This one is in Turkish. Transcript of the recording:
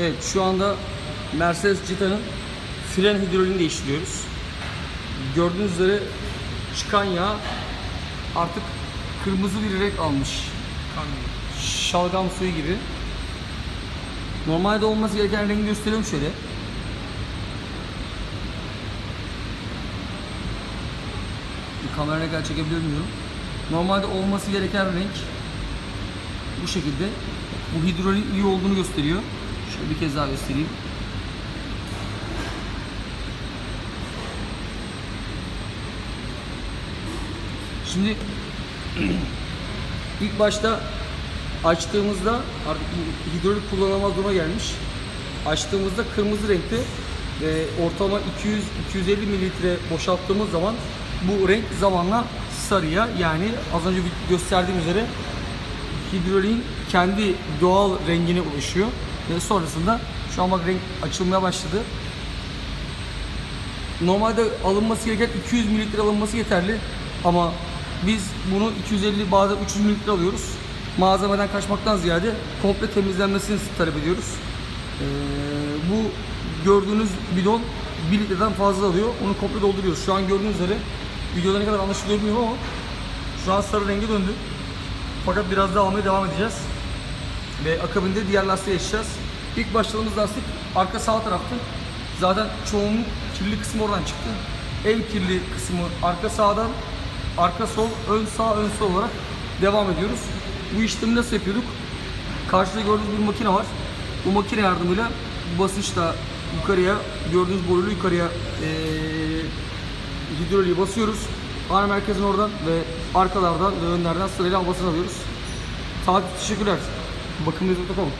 Evet şu anda Mercedes Cita'nın fren hidroliğini değiştiriyoruz. Gördüğünüz üzere çıkan yağ artık kırmızı bir renk almış. Şalgam suyu gibi. Normalde olması gereken rengi gösteriyorum şöyle. Bir kamera ne kadar çekebiliyor bilmiyorum. Normalde olması gereken renk bu şekilde. Bu hidrolin iyi olduğunu gösteriyor. Şöyle bir kez daha göstereyim. Şimdi ilk başta açtığımızda artık hidrolik kullanılamaz duruma gelmiş. Açtığımızda kırmızı renkte ve ortalama 200-250 mililitre boşalttığımız zaman bu renk zamanla sarıya yani az önce gösterdiğim üzere hidroliğin kendi doğal rengine ulaşıyor ve sonrasında şu an bak renk açılmaya başladı. Normalde alınması gereken 200 mililitre alınması yeterli ama biz bunu 250 bazen 300 mililitre alıyoruz. Malzemeden kaçmaktan ziyade komple temizlenmesini talep ediyoruz. Ee, bu gördüğünüz bidon 1 litreden fazla alıyor. Onu komple dolduruyoruz. Şu an gördüğünüz üzere videoda ne kadar anlaşılıyor bilmiyorum ama şu an sarı renge döndü. Fakat biraz daha almaya devam edeceğiz. Ve akabinde diğer lastiğe geçeceğiz. İlk başladığımız lastik arka sağ taraftı. Zaten çoğunluk kirli kısmı oradan çıktı. En kirli kısmı arka sağdan, arka sol, ön sağ, ön sol olarak devam ediyoruz. Bu işlemi nasıl yapıyorduk? Karşıda gördüğünüz bir makine var. Bu makine yardımıyla basınçla yukarıya, gördüğünüz boruyla yukarıya eee hidroliği basıyoruz. Ana merkezin oradan ve arkalardan ve önlerden sırayla havasını alıyoruz. Takip teşekkürler. Bakımda izole takalım.